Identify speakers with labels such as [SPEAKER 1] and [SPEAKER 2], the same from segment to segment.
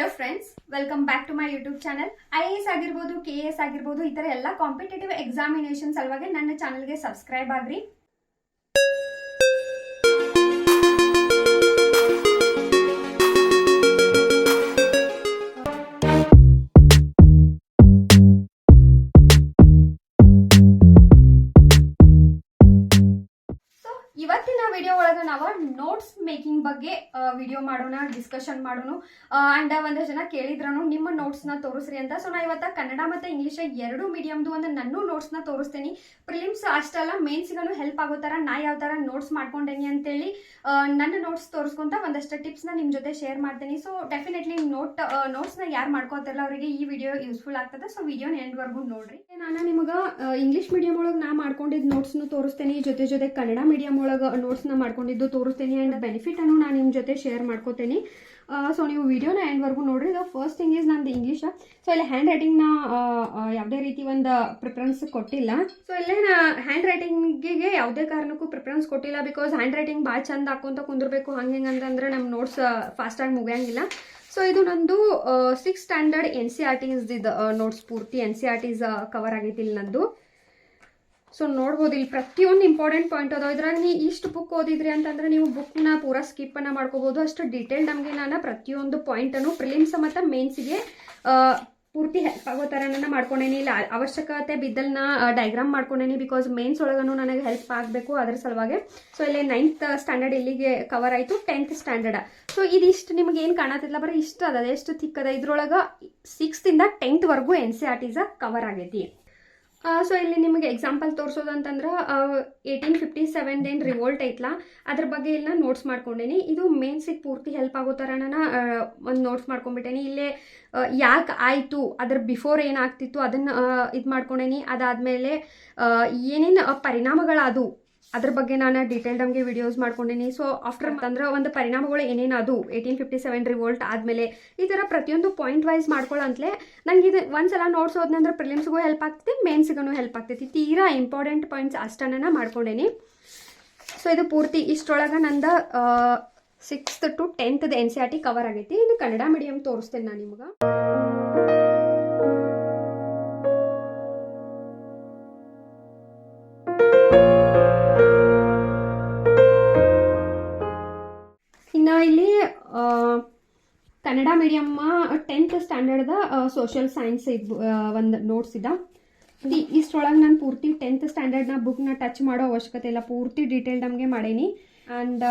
[SPEAKER 1] Hello friends welcome back to my YouTube channel I S ಆಗಿರ್ಬೋದು K S ಆಗಿರ್ಬೋದು, ಈ ಥರ ಎಲ್ಲ ಕಾಂಪಿಟೇಟಿವ್ ಎಕ್ಸಾಮಿನೇಷನ್ ಸಲುವಾಗಿ ನನ್ನ ಚಾನಲ್ಗೆ ಸಬ್ಸ್ಕ್ರೈಬ್ ಆಗ್ರಿ. ವಿಡಿಯೋ ಮಾಡೋಣ ಡಿಸ್ಕಷನ್ ಮಾಡೋಣ. ಅಂಡ್ ಒಂದಷ್ಟು ಜನ ಕೇಳಿದ್ರನು, ನಿಮ್ಮ ನೋಟ್ಸ್ನ ತೋರಿಸ್ರಿ ಅಂತ. ಸೊ ನಾ ಇವತ್ತ ಕನ್ನಡ ಮತ್ತು ಇಂಗ್ಲೀಷ್ ಎರಡು ಮೀಡಿಯಮ್ದು ಒಂದು ನನ್ನ ನೋಟ್ಸ್ನ ತೋರಿಸ್ತೀನಿ. ಪ್ರಿಲಿಮ್ಸ್ ಅಷ್ಟೆಲ್ಲ ಮೇನ್ಸ್ಗೂ ಹೆಲ್ಪ್ ಆಗೋ ಥರ ನಾ ಯಾವ ಥರ ನೋಟ್ಸ್ ಮಾಡ್ಕೊಂಡೇನಿ ಅಂತೇಳಿ ನನ್ನ ನೋಟ್ಸ್ ತೋರಿಸ್ಕೊಂತ ಒಂದಷ್ಟು ಟಿಪ್ಸ್ನ ನಿಮ್ಮ ಜೊತೆ ಶೇರ್ ಮಾಡ್ತೀನಿ. ಸೊ ಡೆಫಿನೆಟ್ಲಿ ನೋಟ್ ನೋಟ್ಸ್ನ ಯಾರು ಮಾಡ್ಕೋತಾರಲ್ಲ, ಅವರಿಗೆ ಈ ವಿಡಿಯೋ ಯೂಸ್ಫುಲ್ ಆಗ್ತದೆ. ಸೊ ವಿಡಿಯೋನ ಎಂಡ್ವರೆಗೂ ನೋಡ್ರಿ. ನಾನು ನಿಮಗೆ ಇಂಗ್ಲೀಷ್ ಮೀಡಿಯಂ ಒಳಗೆ ನಾ ಮಾಡ್ಕೊಂಡಿದ್ದು ನೋಟ್ಸ್ನು ತೋರಿಸ್ತೀನಿ. ಜೊತೆ ಜೊತೆ ಕನ್ನಡ ಮೀಡಿಯಂ ಒಳಗೆ ನೋಟ್ಸ್ನ ಮಾಡ್ಕೊಂಡಿದ್ದು ತೋರಿಸ್ತೀನಿ. ಆ್ಯಂಡ್ ಬೆನಿಫಿಟ್ ಅನ್ನು ನಾನು ನಿಮ್ಮ ಜೊತೆ ಶೇರ್ ಮಾಡ್ಕೋತೀನಿ. ಸೊ ನೀವು ವಿಡಿಯೋನ ಎಂಡ್ವರೆಗೂ ನೋಡ್ರಿ. ಇದು ಫಸ್ಟ್ ಥಿಂಗ್ ಈಸ್ ನಂದು ಇಂಗ್ಲೀಷ್ ಸೊ ಇಲ್ಲಿ ಹ್ಯಾಂಡ್ ರೈಟಿಂಗ್ನ ಯಾವುದೇ ರೀತಿ ಒಂದು ಪ್ರಿಫರೆನ್ಸ್ ಕೊಟ್ಟಿಲ್ಲ. ಸೊ ಇಲ್ಲೇ ನಾ ಹ್ಯಾಂಡ್ ರೈಟಿಂಗಿಗೆ ಯಾವುದೇ ಕಾರಣಕ್ಕೂ ಪ್ರಿಫರೆನ್ಸ್ ಕೊಟ್ಟಿಲ್ಲ ಬಿಕಾಸ್ ಹ್ಯಾಂಡ್ ರೈಟಿಂಗ್ ಭಾಳ ಚಂದ ಹಾಕೊಂತ ಕುಂದಿರ್ಬೇಕು. ಹಂಗೆ ಹಿಂಗೆ ಅಂತಂದ್ರೆ ನಮ್ಮ ನೋಟ್ಸ್ ಫಾಸ್ಟಾಗಿ ಮುಗಿಯಂಗಿಲ್ಲ. ಸೊ ಇದು ನಂದು six standard N C R Ts ಇದು ನೋಟ್ಸ್ ಪೂರ್ತಿ N C R Ts cover ಆಗೈತಿ ಇಲ್ಲಿ ನಂದು. ಸೊ ನೋಡ್ಬೋದು, ಇಲ್ಲಿ ಪ್ರತಿಯೊಂದು ಇಂಪಾರ್ಟೆಂಟ್ ಪಾಯಿಂಟ್ ಅದ. ಇದ್ರಾಗ ನೀವು ಇಷ್ಟು ಬುಕ್ ಓದಿದ್ರಿ ಅಂತಂದ್ರೆ ನೀವು ಬುಕ್ನ ಪೂರಾ ಸ್ಕಿಪ್ಪನ್ನು ಮಾಡ್ಕೋಬೋದು. ಅಷ್ಟು ಡೀಟೇಲ್ ನಮಗೆ ನಾನು ಪ್ರತಿಯೊಂದು ಪಾಯಿಂಟನ್ನು ಪ್ರಿಲಿಮ್ಸ್ ಮತ್ತು ಮೇನ್ಸಿಗೆ ಪೂರ್ತಿ ಹೆಲ್ಪ್ ಆಗೋ ಥರ ನಾನು ಮಾಡ್ಕೊಂಡೇನಿ. ಇಲ್ಲ, ಅವಶ್ಯಕತೆ ಬಿದ್ದಲ್ನ ಡೈಗ್ರಾಮ್ ಮಾಡ್ಕೊಂಡೇನಿ ಬಿಕಾಸ್ ಮೇನ್ಸ್ ಒಳಗನು ನನಗೆ ಹೆಲ್ಪ್ ಆಗಬೇಕು ಅದ್ರ ಸಲುವಾಗಿ. ಸೊ ಇಲ್ಲಿ ನೈನ್ತ್ ಸ್ಟ್ಯಾಂಡರ್ಡ್ ಇಲ್ಲಿಗೆ ಕವರ್ ಆಯಿತು ಟೆಂತ್ ಸ್ಟ್ಯಾಂಡರ್ಡ್ ಸೊ ಇದಿಷ್ಟು ನಿಮ್ಗೆ ಏನು ಕಾಣತಿಲ್ಲ ಬರೀ ಇಷ್ಟು ಅದ ಎಷ್ಟು ಥಿಕ್ ಅದ ಇದ್ರೊಳಗೆ ಸಿಕ್ಸ್ತಿಂದ ಟೆಂತ್ವರೆಗೂ N C R Ts cover ಆಗೈತಿ. ಸೊ ಇಲ್ಲಿ ನಿಮಗೆ ಎಕ್ಸಾಂಪಲ್ ತೋರಿಸೋದಂತಂದ್ರೆ ಏಯ್ಟೀನ್ ಫಿಫ್ಟಿ ಸೆವೆನ್ ಏನು ರಿವೋಲ್ಟ್ ಐತ್ಲ, ಅದ್ರ ಬಗ್ಗೆ ಇಲ್ಲ ನೋಟ್ಸ್ ಮಾಡ್ಕೊಂಡೇನಿ. ಇದು ಮೇನ್ಸಿಗೆ ಪೂರ್ತಿ ಹೆಲ್ಪ್ ಆಗೋ ಥರ ನಾನು ಒಂದು ನೋಟ್ಸ್ ಮಾಡ್ಕೊಂಡ್ಬಿಟ್ಟೇನಿ ಇಲ್ಲೇ ಯಾಕೆ ಆಯಿತು, ಅದ್ರ ಬಿಫೋರ್ ಏನಾಗ್ತಿತ್ತು ಅದನ್ನು ಇದು ಮಾಡ್ಕೊಂಡೇನಿ. ಅದಾದಮೇಲೆ ಏನೇನು ಪರಿಣಾಮಗಳಾದು ಅದ್ರ ಬಗ್ಗೆ ನಾನು ಡೀಟೇಲ್ ನಮಗೆ ವಿಡಿಯೋಸ್ ಮಾಡ್ಕೊಂಡಿನಿ. ಸೊ ಆಫ್ಟರ್ ಅಂದ್ರೆ ಒಂದು ಪರಿಣಾಮಗಳು ಏನೇನು ಅದು? ಏಯ್ಟೀನ್ ಫಿಫ್ಟಿ ಸೆವೆನ್ ರಿವೋಲ್ಟ್ ಆದಮೇಲೆ ಈ ಥರ ಪ್ರತಿಯೊಂದು ಪಾಯಿಂಟ್ ವೈಸ್ ಮಾಡ್ಕೊಳ್ಳಂತಲೇ ನಂಗೆ ಇದು ಒಂದ್ಸಲ ನೋಟ್ಸ್ ಹೋದ್ನಂದ್ರೆ ಪ್ರಿಲಿಮ್ಸ್ಗೂ ಹೆಲ್ಪ್ ಆಗ್ತೈತಿ ಮೇನ್ಸ್ಗೂ ಹೆಲ್ಪ್ ಆಗ್ತೈತಿ. ತೀರಾ ಇಂಪಾರ್ಟೆಂಟ್ ಪಾಯಿಂಟ್ಸ್ ಅಷ್ಟನ್ನ ಮಾಡ್ಕೊಂಡೇನಿ. ಸೊ ಇದು ಪೂರ್ತಿ ಇಷ್ಟರೊಳಗೆ ನಂದು sixth to ಟೆಂತ್ದು N C R T cover ಆಗೈತಿ. ಇನ್ನು ಕನ್ನಡ ಮೀಡಿಯಮ್ ತೋರಿಸ್ತೇನೆ ನಾನು ನಿಮ್ಗೆ. ಕನ್ನಡ ಮೀಡಿಯಮ್ಮ ಟೆಂತ್ ಸ್ಟ್ಯಾಂಡರ್ಡ್ದ ಸೋಷಿಯಲ್ ಸೈನ್ಸ್ ಇದು ಒಂದು ನೋಟ್ಸ್ ಇದ್ದ ಇಷ್ಟೊಳಗೆ ನಾನು ಪೂರ್ತಿ ಟೆಂತ್ ಸ್ಟ್ಯಾಂಡರ್ಡ್ನ ಬುಕ್ನ ಟಚ್ ಮಾಡೋ ಅವಶ್ಯಕತೆ ಇಲ್ಲ. ಪೂರ್ತಿ ಡೀಟೇಲ್ ನಮಗೆ ಮಾಡೇನಿ. ಆ್ಯಂಡ್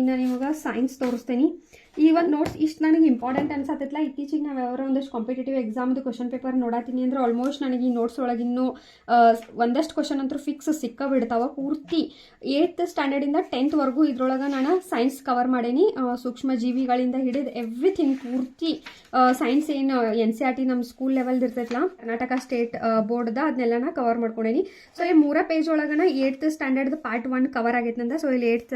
[SPEAKER 1] ಇನ್ನು ನಿಮಗೆ ಸೈನ್ಸ್ ತೋರಿಸ್ತೀನಿ. ಈ ಒಂದು ನೋಟ್ಸ್ ಇಷ್ಟು ನನಗೆ ಇಂಪಾರ್ಟೆಂಟ್ ಅನ್ಸತ್ತಿಲ್ಲ ಇತ್ತೀಚೆಗೆ ನಾವು ಯಾವ ಒಂದಷ್ಟು ಕಾಂಪಿಟೇಟಿವ್ ಎಕ್ಸಾಮ್ದು ಕ್ವಶನ್ ಪೇಪರ್ ನೋಡಾತೀನಿ ಅಂದ್ರೆ ಆಲ್ಮೋಸ್ಟ್ ನನಗೆ ಈ ನೋಟ್ಸ್ ಒಳಗೆ ಇನ್ನೂ ಒಂದಷ್ಟು ಕ್ವಶನ್ ಅಂತೂ ಫಿಕ್ಸ್ ಸಿಕ್ಕ ಬಿಡ್ತಾವ ಪೂರ್ತಿ ಏಯ್ತ್ ಸ್ಟ್ಯಾಂಡರ್ಡಿಂದ ಟೆಂತ್ವರೆಗೂ ಇದ್ರೊಳಗೆ ನಾನು ಸೈನ್ಸ್ ಕವರ್ ಮಾಡೇನಿ. ಸೂಕ್ಷ್ಮ ಜೀವಿಗಳಿಂದ ಹಿಡಿದು ಎವ್ರಿಥಿಂಗ್ ಪೂರ್ತಿ ಸೈನ್ಸ್ ಏನು ಎನ್ ಸಿ ಆರ್ ಟಿ ನಮ್ಮ ಸ್ಕೂಲ್ ಲೆವೆಲ್ದು ಇರ್ತೈತಲ್ಲ ಕರ್ನಾಟಕ ಸ್ಟೇಟ್ ಬೋರ್ಡ್ದ ಅದನ್ನೆಲ್ಲ ನಾನು ಕವರ್ ಮಾಡ್ಕೊಂಡೇನಿ. ಸೊ ಇಲ್ಲಿ ಮೂರ page ಒಳಗನ eighth standard part one cover ಆಗೈತೆ ನಂದ. ಸೊ ಇಲ್ಲಿ eighth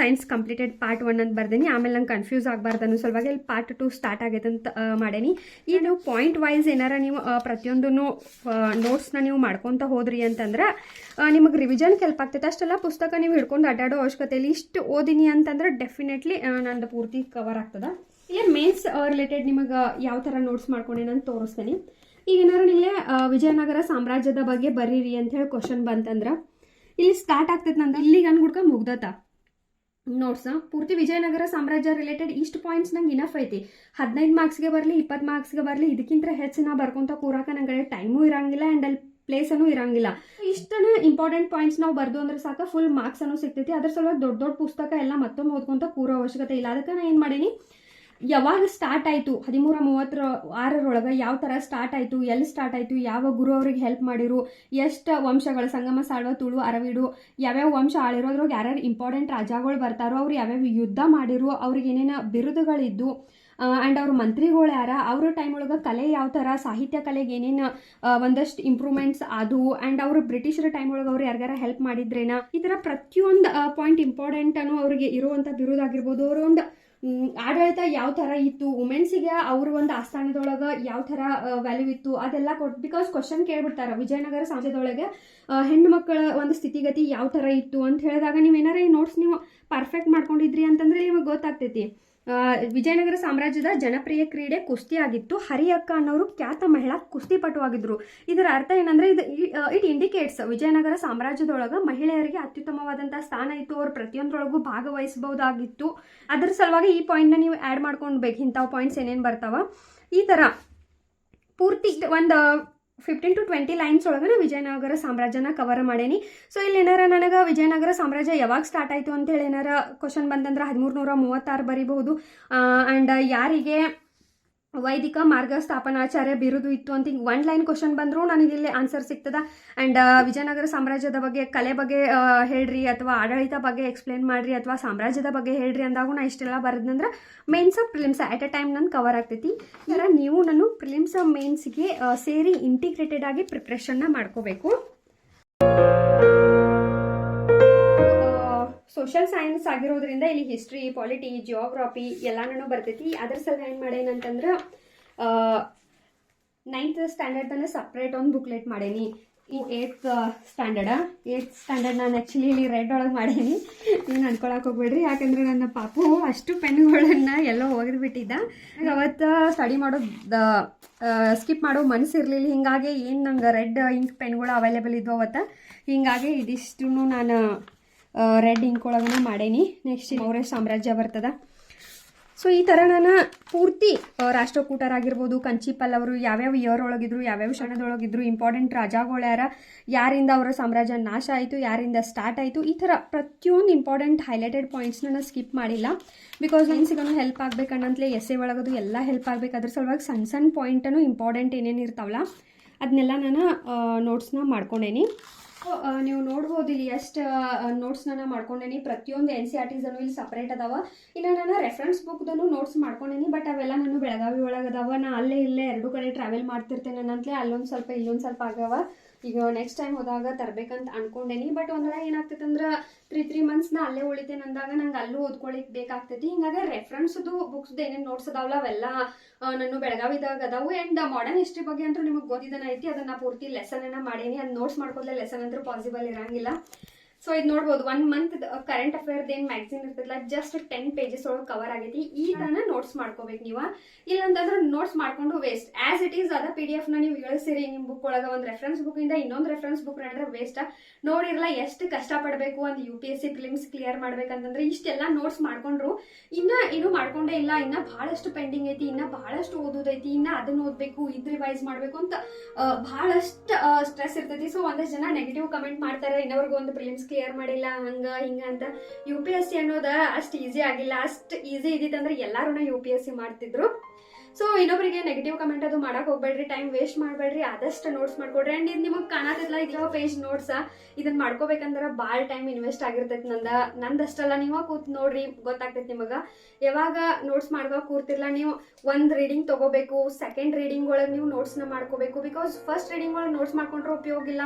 [SPEAKER 1] science completed part one ಅಂತ ಬರ್ದೇನಿ. ಆಮೇಲೆ ನಂಗೆ ಕನ್ಫ್ಯೂಸ್ ಆಗಬಾರ್ದು ಅನ್ನೋ ಸಲುವಾಗಿ ಇಲ್ಲಿ ಪಾರ್ಟ್ ಟು ಸ್ಟಾರ್ಟ್ ಆಗೈತೆ ಅಂತ ಮಾಡೇನಿ. ಈಗ ನೀವು ಪಾಯಿಂಟ್ ವೈಸ್ ಏನಾರ ನೀವು ಪ್ರತಿಯೊಂದನ್ನು ನೋಟ್ಸ್ನ ನೀವು ಮಾಡ್ಕೊತ ಹೋದ್ರಿ ಅಂತಂದ್ರೆ ನಿಮಗೆ ರಿವಿಷನ್ ಕೆಲ್ಪ್ ಆಗ್ತೈತೆ. ಅಷ್ಟೆಲ್ಲ ಪುಸ್ತಕ ನೀವು ಹಿಡ್ಕೊಂಡು ಅಡ್ಡಾಡೋ ಅವಶ್ಯಕತೆ ಇಲ್ಲ ಇಷ್ಟು ಓದಿನಿ ಅಂತಂದ್ರೆ ಡೆಫಿನೆಟ್ಲಿ ನಂದು ಪೂರ್ತಿ ಕವರ್ ಆಗ್ತದ. ಇಲ್ಲಿ ಮೇನ್ಸ್ ರಿಲೇಟೆಡ್ ನಿಮಗೆ ಯಾವ ಥರ ನೋಟ್ಸ್ ಮಾಡ್ಕೊಂಡೆ ನಾನು ತೋರಿಸ್ತೇನೆ. ಈಗ ಏನಾರು ನಿಮಗೆ ವಿಜಯನಗರ ಸಾಮ್ರಾಜ್ಯದ ಬಗ್ಗೆ ಬರೀರಿ ಅಂತ ಹೇಳಿ ಕ್ವಶನ್ ಬಂತಂದ್ರೆ, ಇಲ್ಲಿ ಸ್ಟಾರ್ಟ್ ಆಗ್ತೈತೆ ನಂದು. ಇಲ್ಲಿಗೆ ಅನ್ಗುಡ್ಕ ಮುಗ್ದತ ನೋಟ್ಸ್ ಪೂರ್ತಿ ವಿಜಯನಗರ ಸಾಮ್ರಾಜ್ಯ ರಿಲೇಟೆಡ್ ಇಷ್ಟು ಪಾಯಿಂಟ್ಸ್ ನಂಗೆ ಇನಫ್ ಐತಿ. ಹದಿನೈದು ಮಾರ್ಕ್ಸ್ಗೆ ಬರಲಿ, ಇಪ್ಪತ್ತು ಮಾರ್ಕ್ಸ್ಗೆ ಬರಲಿ, ಇದಕ್ಕಿಂತ ಹೆಚ್ಚು ನಾ ಬರ್ಕೊಂತ ಕೂರಾಕ ನಂಗೆ ಟೈಮು ಇರಂಗಿಲ್ಲ ಆ್ಯಂಡ್ ಅಲ್ಲಿ ಪ್ಲೇಸನು ಇರಂಗಿಲ್ಲ. ಇಷ್ಟನ್ನು ಇಂಪಾರ್ಟೆಂಟ್ ಪಾಯಿಂಟ್ಸ್ ನಾವು ಬರ್ದು ಅಂದ್ರೆ ಸಾಕು ಫುಲ್ ಮಾರ್ಕ್ಸ್ ಅನ್ನು ಸಿಗ್ತೈತಿ. ಅದ್ರ ಸಲುವಾಗಿ ದೊಡ್ಡ ದೊಡ್ಡ ಪುಸ್ತಕ ಎಲ್ಲ ಮತ್ತೊಮ್ಮೆ ಓದ್ಕೊಂತ ಕೂರೋ ಅವಶ್ಯಕತೆ ಇಲ್ಲ. ಅದಕ್ಕೆ ನಾನು ಏನು ಮಾಡೀನಿ? ಯಾವಾಗ ಸ್ಟಾರ್ಟ್ ಆಯಿತು. ಹದಿಮೂರ ಮೂವತ್ತರ, ಆರರೊಳಗೆ ಯಾವ ಥರ ಸ್ಟಾರ್ಟ್ ಆಯಿತು, ಎಲ್ಲಿ ಸ್ಟಾರ್ಟ್ ಆಯಿತು, ಯಾವ ಗುರು ಅವ್ರಿಗೆ ಹೆಲ್ಪ್ ಮಾಡಿರು, ಎಷ್ಟು ವಂಶಗಳು, ಸಂಗಮ, ಸಾಳ್ವ, ತುಳು, ಅರವಿಡು, ಯಾವ್ಯಾವ ವಂಶ ಆಳಿರೋದ್ರಾಗ ಯಾರ್ಯಾರು ಇಂಪಾರ್ಟೆಂಟ್ ರಾಜಾಗಳು ಬರ್ತಾರೋ ಅವ್ರು ಯಾವ್ಯಾವ ಯುದ್ಧ ಮಾಡಿರು, ಅವ್ರಿಗೆ ಏನೇನು ಬಿರುದುಗಳಿದ್ದು ಆ್ಯಂಡ್ ಅವ್ರ ಮಂತ್ರಿಗಳು ಯಾರ, ಅವ್ರ ಟೈಮ್ ಒಳಗೆ ಕಲೆ ಯಾವ ಥರ ಸಾಹಿತ್ಯ ಕಲೆಗೆ ಏನೇನು ಒಂದಷ್ಟು ಇಂಪ್ರೂವ್ಮೆಂಟ್ಸ್ ಅದು ಆ್ಯಂಡ್ ಅವರು ಬ್ರಿಟಿಷರ ಟೈಮ್ ಒಳಗೆ ಅವ್ರು ಯಾರಿಗಾರ ಹೆಲ್ಪ್ ಮಾಡಿದ್ರೇನ, ಈ ಥರ ಪ್ರತಿಯೊಂದು ಪಾಯಿಂಟ್ ಇಂಪಾರ್ಟೆಂಟನ್ನು ಅವರಿಗೆ ಇರುವಂಥ ಬಿರುದಾಗಿರ್ಬೋದು. ಅವರೊಂದು ಆಡಳಿತ ಯಾವ ಥರ ಇತ್ತು ವುಮೆನ್ಸಿಗೆ ಅವ್ರ ಒಂದು ಆಸ್ಥಾನದೊಳಗೆ ಯಾವ ಥರ ವ್ಯಾಲ್ಯೂ ಇತ್ತು, ಅದೆಲ್ಲ ಕೊಟ್ ಬಿಕಾಸ್ ಕ್ವಶನ್ ಕೇಳ್ಬಿಡ್ತಾರೆ, ವಿಜಯನಗರ ಸಮಾಜದೊಳಗೆ ಹೆಣ್ಣು ಮಕ್ಕಳ ಒಂದು ಸ್ಥಿತಿಗತಿ ಯಾವ ಥರ ಇತ್ತು ಅಂತ ಹೇಳಿದಾಗ ನೀವು ಏನಾರ ಈ ನೋಟ್ಸ್ ನೀವು ಪರ್ಫೆಕ್ಟ್ ಮಾಡ್ಕೊಂಡಿದ್ರಿ ಅಂತಂದ್ರೆ ನಿಮಗೆ ಗೊತ್ತಾಗ್ತೈತಿ. ವಿಜಯನಗರ ಸಾಮ್ರಾಜ್ಯದ ಜನಪ್ರಿಯ ಕ್ರೀಡೆ ಕುಸ್ತಿ ಆಗಿತ್ತು ಹರಿಯಕ್ಕ ಅನ್ನೋರು ಖ್ಯಾತ ಮಹಿಳಾ ಕುಸ್ತಿಪಟು ಆಗಿದ್ರು ಇದರ ಅರ್ಥ ಏನಂದ್ರೆ ಇದು ಇಟ್ ಇಂಡಿಕೇಟ್ಸ್ ವಿಜಯನಗರ ಸಾಮ್ರಾಜ್ಯದೊಳಗ ಮಹಿಳೆಯರಿಗೆ ಅತ್ಯುತ್ತಮವಾದಂತಹ ಸ್ಥಾನ ಇತ್ತು. ಅವ್ರು ಪ್ರತಿಯೊಂದರೊಳಗೂ ಭಾಗವಹಿಸಬಹುದಾಗಿತ್ತು. ಅದರ ಸಲುವಾಗಿ ಈ ಪಾಯಿಂಟ್ನ ನೀವು ಆ್ಯಡ್ ಮಾಡ್ಕೊಂಡ್ಬೇಕು. ಇಂಥವು ಪಾಯಿಂಟ್ಸ್ ಏನೇನು ಬರ್ತಾವ? ಈ ಥರ ಪೂರ್ತಿ ಒಂದು ಫಿಫ್ಟೀನ್ ಟು ಟ್ವೆಂಟಿ ಲೈನ್ಸ್ ಒಳಗಡೆ ವಿಜಯನಗರ ಸಾಮ್ರಾಜ್ಯನ ಕವರ್ ಮಾಡೇನಿ. ಸೊ ಇಲ್ಲಿ ಏನಾರ ನನಗೆ ವಿಜಯನಗರ ಸಾಮ್ರಾಜ್ಯ ಯಾವಾಗ ಸ್ಟಾರ್ಟ್ ಆಯಿತು ಅಂತೇಳಿ ಏನಾರ ಕ್ವಶನ್ ಬಂದಂದ್ರೆ ಹದಿಮೂರು ನೂರ ಮೂವತ್ತಾರು ಬರಿಬಹುದು. ಆ್ಯಂಡ್ ಯಾರಿಗೆ ವೈದಿಕ ಮಾರ್ಗ ಸ್ಥಾಪನಾಚಾರ್ಯ ಬಿರುದು ಇತ್ತು ಅಂತ ಹಿಂಗೆ ಒನ್ ಲೈನ್ ಕ್ವಶನ್ ಬಂದರೂ ನನಗೆ ಇಲ್ಲಿ ಆನ್ಸರ್ ಸಿಗ್ತದ. ಆ್ಯಂಡ್ ವಿಜಯನಗರ ಸಾಮ್ರಾಜ್ಯದ ಬಗ್ಗೆ, ಕಲೆ ಬಗ್ಗೆ ಹೇಳ್ರಿ ಅಥವಾ ಆಡಳಿತ ಬಗ್ಗೆ ಎಕ್ಸ್ಪ್ಲೇನ್ ಮಾಡಿರಿ ಅಥವಾ ಸಾಮ್ರಾಜ್ಯದ ಬಗ್ಗೆ ಹೇಳ್ರಿ ಅಂದಾಗ ನಾ ಇಷ್ಟೆಲ್ಲ ಬರೆದ್ನಂದ್ರೆ mains prelims at a time ನನ್ನ ಕವರ್ ಆಗ್ತೈತಿ. ಇಲ್ಲ ನೀವು ನಾನು ಪ್ರಿಲಿಮ್ಸ್ ಮೇನ್ಸ್ಗೆ ಸೇರಿ ಇಂಟಿಗ್ರೇಟೆಡ್ ಆಗಿ ಪ್ರಿಪ್ರೇಷನ್ನ ಮಾಡ್ಕೋಬೇಕು. ಸೋಷಿಯಲ್ ಸೈನ್ಸ್ ಆಗಿರೋದ್ರಿಂದ ಇಲ್ಲಿ ಹಿಸ್ಟ್ರಿ ಪಾಲಿಟಿ ಜಿಯೋಗ್ರಫಿ ಎಲ್ಲಾನು ಬರ್ತೈತಿ. ಅದ್ರ ಸಲ ಏನು ಮಾಡೇನಂತಂದ್ರೆ ನೈನ್ತ್ ಸ್ಟ್ಯಾಂಡರ್ಡ್ ತನಕ ಸಪ್ರೇಟ್ ಒಂದು ಬುಕ್ಲೆಟ್ ಮಾಡೇನಿ. ಈ ಏಯ್ತ್ ಸ್ಟ್ಯಾಂಡರ್ಡ ಏಯ್ತ್ ಸ್ಟ್ಯಾಂಡರ್ಡ್ ನಾನು ಆ್ಯಕ್ಚುಲಿ ಇಲ್ಲಿ ರೆಡ್ ಒಳಗೆ ಮಾಡೇನಿ. ನೀವು ಅನ್ಕೊಳಕ್ಕೆ ಹೋಗ್ಬೇಡ್ರಿ. ಯಾಕಂದ್ರೆ ನನ್ನ ಪಾಪು ಅಷ್ಟು ಪೆನ್ಗಳನ್ನ ಎಲ್ಲೋ ಒಗೆದು ಬಿಟ್ಟಿದ್ದ. ಅವತ್ತು ಸ್ಟಡಿ ಮಾಡೋದು ಸ್ಕಿಪ್ ಮಾಡೋ ಮನಸ್ಸು ಇರಲಿಲ್ಲ. ಹಿಂಗಾಗಿ ಏನು ನಂಗೆ ರೆಡ್ ಇಂಕ್ ಪೆನ್ಗಳು ಅವೈಲೇಬಲ್ ಇದ್ವು ಅವತ್ತು. ಹಿಂಗಾಗಿ ಇದಿಷ್ಟು ನಾನು ರೆಡ್ ಇಂಕ್ ಒಳಗನ ಮಾಡೇನಿ. ನೆಕ್ಸ್ಟ್ ಮೌರ್ಯ ಸಾಮ್ರಾಜ್ಯ ಬರ್ತದ. ಸೊ ಈ ಥರ ನಾನು ಪೂರ್ತಿ ರಾಷ್ಟ್ರಕೂಟರಾಗಿರ್ಬೋದು, ಕಂಚಿಪಲ್ ಅವರು ಯಾವ್ಯಾವ ಇಯರ್ ಒಳಗಿದ್ರು, ಯಾವ್ಯಾವ ಕ್ಷಣದೊಳಗಿದ್ರು ಇಂಪಾರ್ಟೆಂಟ್ ರಾಜಾಗಳು ಯಾರ ಯಾರಿಂದ ಅವರ ಸಾಮ್ರಾಜ್ಯ ನಾಶ ಆಯಿತು, ಯಾರಿಂದ ಸ್ಟಾರ್ಟ್ ಆಯಿತು, ಈ ಥರ ಪ್ರತಿಯೊಂದು ಇಂಪಾರ್ಟೆಂಟ್ ಹೈಲೈಟೆಡ್ ಪಾಯಿಂಟ್ಸ್ನ ನಾನು ಸ್ಕಿಪ್ ಮಾಡಿಲ್ಲ. ಬಿಕಾಸ್ ಮೀನ್ಸಿಗೂ ಹೆಲ್ಪ್ ಆಗ್ಬೇಕನ್ನಂತಲೇ ಎಸ್ಸೆ ಒಳಗದು ಎಲ್ಲ ಹೆಲ್ಪ್ ಆಗಬೇಕು. ಅದ್ರ ಸಲುವಾಗಿ ಸಣ್ಣ ಸಣ್ಣ ಪಾಯಿಂಟನ್ನು ಇಂಪಾರ್ಟೆಂಟ್ ಏನೇನು ಇರ್ತಾವಲ್ಲ ಅದನ್ನೆಲ್ಲ ನಾನು ನೋಟ್ಸ್ನ ಮಾಡ್ಕೊಂಡೇನಿ. ನೀವು ನೋಡ್ಬೋದು ಇಲ್ಲಿ ಎಷ್ಟು ನೋಟ್ಸ್ನ ಮಾಡ್ಕೊಂಡೇನಿ. ಪ್ರತಿಯೊಂದು ಎನ್ ಸಿ ಆರ್ ಟಿಸನು ಇಲ್ಲಿ ಸಪ್ರೇಟ್ ಅದಾವ. ಇನ್ನು ನಾನು ರೆಫರೆನ್ಸ್ ಬುಕ್ದನು ನೋಟ್ಸ್ ಮಾಡ್ಕೊಂಡೇನಿ ಬಟ್ ಅವೆಲ್ಲ ನಾನು ಬೆಳಗಾವಿ ಒಳಗೆ ಅದಾವ. ನಾ ಅಲ್ಲೇ ಇಲ್ಲೇ ಎರಡು ಕಡೆ ಟ್ರಾವೆಲ್ ಮಾಡ್ತಿರ್ತೇನೆ ನನ್ನಂತಲೇ ಅಲ್ಲೊಂದು ಸ್ವಲ್ಪ ಇಲ್ಲೊಂದು ಸ್ವಲ್ಪ ಆಗ್ಯಾವ. ಈಗ ನೆಕ್ಸ್ಟ್ ಟೈಮ್ ಹೋದಾಗ ತರ್ಬೇಕಂತ ಅನ್ಕೊಂಡೇನಿ. ಬಟ್ ಒಂದ್ರಾಗ ಏನಾಗ್ತೈತೆ ಅಂದ್ರೆ ತ್ರೀ ತ್ರೀ ನಾ ಅಲ್ಲೇ ಉಳಿತೇನೆ ಅಂದಾಗ ನಂಗೆ ಅಲ್ಲೂ ಓದ್ಕೊಳಿಕ್ ಬೇಕಾಗ್ತೈತಿ. ಹಿಂಗಾಗಿ ರೆಫರೆನ್ಸ್ದು ಬುಕ್ಸ್ದು ಏನೇನು ನೋಟ್ಸ್ ಅದಾವಲ್ಲ ಅವೆಲ್ಲ ನಾನು ಬೆಳಗಾವಿದಾಗ ಅದಾವು. ಆ್ಯಂಡ್ ಮಾಡರ್ನ್ ಹಿಸ್ಟ್ರಿ ಬಗ್ಗೆ ಅಂತೂ ನಿಮಗೆ ಗೊತ್ತಿದ್ದಾನೆ ಐತಿ. ಅದನ್ನ ಪೂರ್ತಿ ಲೆಸನ್ ಅನ್ನ ಮಾಡೀನಿ. ಅದು ನೋಟ್ಸ್ ಮಾಡ್ಕೊದ್ಲೆ ಲೆಸನ್ ಅಂದ್ರೆ ಪಾಸಿಬಲ್ ಇರಂಗಿಲ್ಲ. ಸೊ ಇದು ನೋಡ್ಬೋದು ಒನ್ ಮಂತ್ ಕರೆಂಟ್ ಅಫೇರ್ದ ಏನು ಮ್ಯಾಗ್ಝಿನ್ ಇರ್ತದಲ್ಲ ಜಸ್ಟ್ ಟೆನ್ ಪೇಜಸ್ ಒಳಗೆ ಕವರ್ ಆಗೈತಿ. ಈ ಥರನ ನೋಟ್ಸ್ ಮಾಡ್ಕೋಬೇಕು ನೀವು. ಇಲ್ಲಂತಂದ್ರೆ ನೋಟ್ಸ್ ಮಾಡ್ಕೊಂಡು ವೇಸ್ಟ್ ಆಸ್ ಇಟ್ ಈಸ್ ಅದ ಪಿ ಡಿ ಎಫ್ನ ನೀವು ಇಳಿಸಿರಿ ನಿಮ್ಮ ಬುಕ್ ಒಳಗೆ ಒಂದು ರೆಫರೆನ್ಸ್ ಬುಕ್ಕಿಂದ ಇನ್ನೊಂದು ರೆಫರೆನ್ಸ್ ಬುಕ್ ನಡೆದ್ರೆ ವೇಸ್ಟ್ ನೋಡಿರಲ್ಲ ಎಷ್ಟು ಕಷ್ಟಪಡಬೇಕು ಅಂತ U P S C prelims clear ಮಾಡ್ಬೇಕಂತಂದ್ರೆ ಇಷ್ಟೆಲ್ಲ ನೋಟ್ಸ್ ಮಾಡ್ಕೊಂಡ್ರು. ಇನ್ನ ಏನು ಮಾಡ್ಕೊಂಡೇ ಇಲ್ಲ. ಇನ್ನ ಬಹಳಷ್ಟು ಪೆಂಡಿಂಗ್ ಐತಿ, ಇನ್ನ ಬಹಳಷ್ಟು ಓದೋದೈತಿ, ಇನ್ನ ಅದನ್ನ ಓದ್ಬೇಕು, ಇದ್ ರಿವೈಸ್ ಮಾಡ್ಬೇಕು ಅಂತ ಬಹಳಷ್ಟು ಸ್ಟ್ರೆಸ್ ಇರ್ತೈತಿ. ಸೊ ಒಂದಷ್ಟು ಜನ ನೆಗೆಟಿವ್ ಕಮೆಂಟ್ ಮಾಡ್ತಾರೆ, ಇನ್ನವ್ರಿಗೂ ಒಂದು ಪ್ರಿಲಿಮ್ಸ್ ಕ್ಲಿಯರ್ ಮಾಡಿಲ್ಲ, ಹಂಗ, ಹಿಂಗ ಅಂತ. ಯು ಪಿ ಎಸ್ ಸಿ ಅನ್ನೋದ ಅಷ್ಟು ಈಸಿ ಆಗಿಲ್ಲ. ಅಷ್ಟು ಈಸಿ ಇದ್ದಿತ್ತಂದ್ರೆ ಎಲ್ಲರೂ ಯು ಪಿ ಎಸ್ ಸಿ ಮಾಡ್ತಿದ್ರು. ಸೊ ಇನ್ನೊಬ್ಬರಿಗೆ ನೆಗೆಟಿವ್ ಕಮೆಂಟ್ ಅದು ಮಾಡಕ್ ಹೋಗ್ಬೇಡ್ರಿ ಟೈಮ್ ವೇಸ್ಟ್ ಮಾಡಬೇಡ್ರಿ, ಆದಷ್ಟು ನೋಟ್ಸ್ ಮಾಡ್ಕೊಡ್ರಿ. ಅಂಡ್ ಇದು ನಿಮಗೆ ಕಾಣತಿಲ್ಲ ಇದ್ರ ಪೇಜ್ ನೋಟ್ಸ್ ಇದನ್ನ ಮಾಡ್ಕೋಬೇಕಂದ್ರೆ ಭಾಳ ಟೈಮ್ ಇನ್ವೆಸ್ಟ್ ಆಗಿರ್ತೈತಿ ನಂದ. ನಂದಷ್ಟಲ್ಲ, ನೀವು ಕೂತ್ ನೋಡ್ರಿ, ಗೊತ್ತಾಗ್ತೈತಿ ನಿಮಗೆ. ಯಾವಾಗ ನೋಟ್ಸ್ ಮಾಡುವಾಗ ಕೂರ್ತಿರ್ಲ, ನೀವು ಒಂದು ರೀಡಿಂಗ್ ತಗೋಬೇಕು ಸೆಕೆಂಡ್ ರೀಡಿಂಗ್ ಒಳಗೆ ನೀವು ನೋಟ್ಸ್ನ ಮಾಡ್ಕೋಬೇಕು. ಬಿಕಾಸ್ ಫಸ್ಟ್ ರೀಡಿಂಗ್ ಒಳಗೆ ನೋಟ್ಸ್ ಮಾಡ್ಕೊಂಡ್ರೆ ಉಪಯೋಗ ಇಲ್ಲ.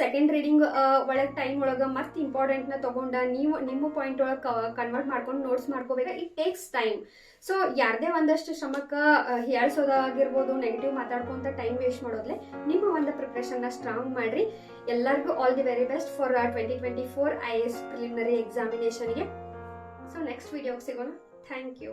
[SPEAKER 1] ಸೆಕೆಂಡ್ ರೀಡಿಂಗ್ ಒಳಗೆ ಟೈಮ್ ಒಳಗೆ ಮತ್ತೆ ಇಂಪಾರ್ಟೆಂಟ್ನ ತಗೊಂಡ ನೀವು, ನಿಮ್ಮ ಪಾಯಿಂಟ್ ಒಳಗೆ ಕನ್ವರ್ಟ್ ಮಾಡ್ಕೊಂಡು ನೋಟ್ಸ್ ಮಾಡ್ಕೋಬೇಕು. ಇಟ್ ಟೇಕ್ಸ್ ಟೈಮ್ ಸೊ ಯಾರದೇ ಒಂದಷ್ಟು ಶ್ರಮಕ್ಕೆ ಹೇಳ್ಸೋದಾಗಿರ್ಬೋದು ನೆಗೆಟಿವ್ ಮಾತಾಡ್ಕೊಂತ ಟೈಮ್ ವೇಸ್ಟ್ ಮಾಡೋದ್ಲೆ ನಿಮ್ಮ ಒಂದು ಪ್ರಿಪ್ರೇಷನ್ನ ಸ್ಟ್ರಾಂಗ್ ಮಾಡಿರಿ. ಎಲ್ಲರಿಗೂ all the very best for twenty twenty four I S preliminary ಎಕ್ಸಾಮಿನೇಷನ್ಗೆ so next ವಿಡಿಯೋಗೆ ಸಿಗೋಣ. Thank you